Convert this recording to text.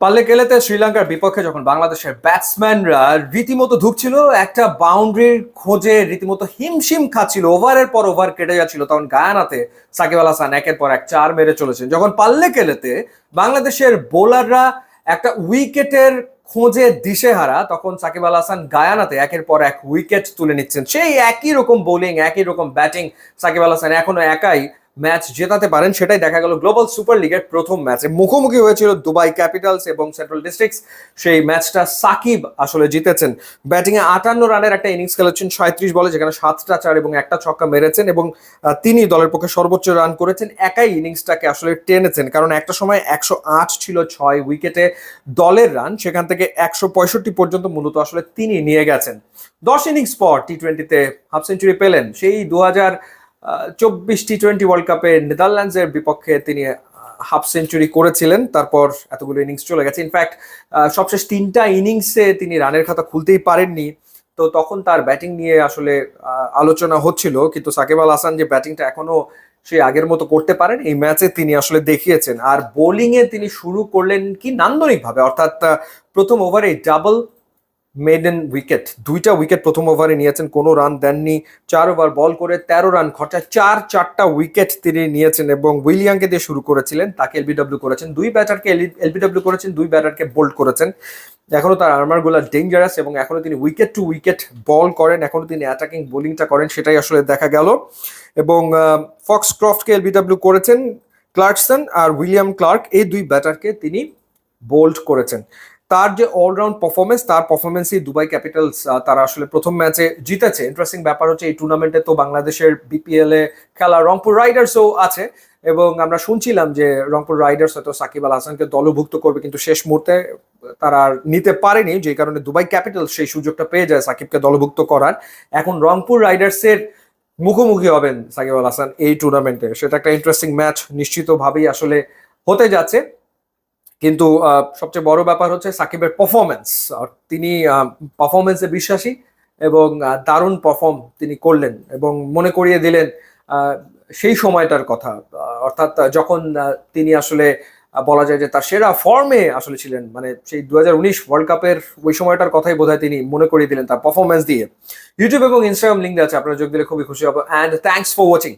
পাল্লে কেলেতে শ্রীলঙ্কার বিপক্ষে যখন বাংলাদেশের ব্যাটসম্যানরা রীতিমতো ধুকছিল, একটা বাউন্ডারির খোঁজে রীতিমতো হিমশিম খাচ্ছিল। ওভারের পর ওভার কেটে যাচ্ছিল তখন গায়ানাতে সাকিব আল হাসান একের পর এক চার মেরে চলেছেন। যখন পাল্লে কেলেতে বাংলাদেশের বোলাররা একটা উইকেটের খোঁজে দিশেহারা, তখন সাকিব আল হাসান গায়ানাতে একের পর এক উইকেট তুলে নিচ্ছেন। সেই একই রকম বোলিং একই রকম ব্যাটিং সাকিব আল হাসান এখনও একাই ম্যাচ জেতাতে পারেন, সেটাই দেখা গেল গ্লোবাল সুপার লিগের প্রথম ম্যাচে। মুখোমুখি হয়েছিল দুবাই ক্যাপিটালস এবং সেন্ট্রাল ডিস্ট্রিক্টস। সেই ম্যাচটা সাকিব আসলে জিতেছেন। ব্যাটিংয়ে আটান্ন রানের একটা ইনিংস খেলেছেন, সাঁত্রিশ বলে, যেখানে সাতটা চার এবং একটা ছক্কা মেরেছেন এবং তিনি দলের পক্ষে সর্বোচ্চ রান করেছেন। একাই ইনিংসটাকে আসলে টেনেছেন, কারণ একটা সময় একশো আট ছিল ছয় উইকেটে দলের রান, সেখান থেকে একশো পঁয়ষট্টি পর্যন্ত মূলত আসলে তিনি নিয়ে গেছেন। দশ ইনিংস পর টি টোয়েন্টিতে হাফ সেঞ্চুরি পেলেন। সেই দু হাজার চব্বিশ টি টোয়েন্টি ওয়ার্ল্ড কাপে নেদারল্যান্ডসের বিপক্ষে তিনি হাফ সেঞ্চুরি করেছিলেন। তারপর এতগুলো ইনিংস চলে গেছে। ইনফ্যাক্ট সবশেষ তিনটা ইনিংসে তিনি রানের খাতা খুলতেই পারেননি। তো তখন তার ব্যাটিং নিয়ে আসলে আলোচনা হচ্ছিল। কিন্তু সাকিব আল হাসান যে ব্যাটিংটা এখনও সে আগের মতো করতে পারেন, এই ম্যাচে তিনি আসলে দেখিয়েছেন। আর বোলিংয়ে তিনি শুরু করলেন কি নান্দনিকভাবে? অর্থাৎ প্রথম ওভারে ডাবল মেডেন উইকেট। দুইটা উইকেট প্রথম ওভারে নিয়েছেন, কোনো রান দেননি। চার ওভার বল করে তেরো রান খরচা চার চারটা উইকেট তিনি নিয়েছেন এবং উইলিয়ামকে দিয়ে শুরু করেছিলেন, তাকে এলবিডব্লিউ করেছেন। দুই ব্যাটারকে এলবিডব্লিউ করেছেন, দুই ব্যাটারকে বোল্ড করেছেন। এখনও তার আর্মারগুলো ডেঞ্জারাস এবং এখনও তিনি উইকেট টু উইকেট বল করেন, এখনও তিনি অ্যাটাকিং বোলিংটা করেন, সেটাই আসলে দেখা গেল। এবং ফক্স ক্রফটকে এলবিডব্লিউ করেছেন ক্লার্কসন আর উইলিয়াম ক্লার্ক, এই দুই ব্যাটারকে তিনি বোল্ড করেছেন। তার যে অলরাউন্ড পারফরমেন্স তার পারফরমেন্সই দুবাই ক্যাপিটালস তারা আসলে প্রথম ম্যাচে জিতেছে। ইন্টারেস্টিং ব্যাপার হচ্ছে, এই টুর্নামেন্টে তো বাংলাদেশের বিপিএল এ খেলা রংপুর রাইডার্সও আছে এবং আমরা শুনছিলাম যে রংপুর রাইডার্স হয়তো সাকিব আল হাসানকে দলভুক্ত করবে, কিন্তু শেষ মুহূর্তে তারা আর নিতে পারেনি। যে কারণে দুবাই ক্যাপিটাল সেই সুযোগটা পেয়ে যায় সাকিবকে দলভুক্ত করার। এখন রংপুর রাইডার্সের মুখোমুখি হবেন সাকিব আল হাসান এই টুর্নামেন্টে সেটা একটা ইন্টারেস্টিং ম্যাচ নিশ্চিতভাবেই আসলে হতে যাচ্ছে। কিন্তু সবচেয়ে বড় ব্যাপার হচ্ছে সাকিবের পারফরমেন্স তিনি পারফরমেন্সে বিশ্বাসী এবং দারুণ পারফর্ম তিনি করলেন এবং মনে করিয়ে দিলেন সেই সময়টার কথা। অর্থাৎ যখন তিনি আসলে বলা যায় যে তার সেরা ফর্মে আসলে ছিলেন মানে সেই দু হাজার উনিশ ওয়ার্ল্ড কাপের ওই সময়টার কথাই বোধহয় তিনি মনে করিয়ে দিলেন তার পারফরমেন্স দিয়ে। ইউটিউব এবং ইনস্টাগ্রাম লিঙ্ক আছে, আপনারা যোগ দিলে খুবই খুশি হব। And thanks for watching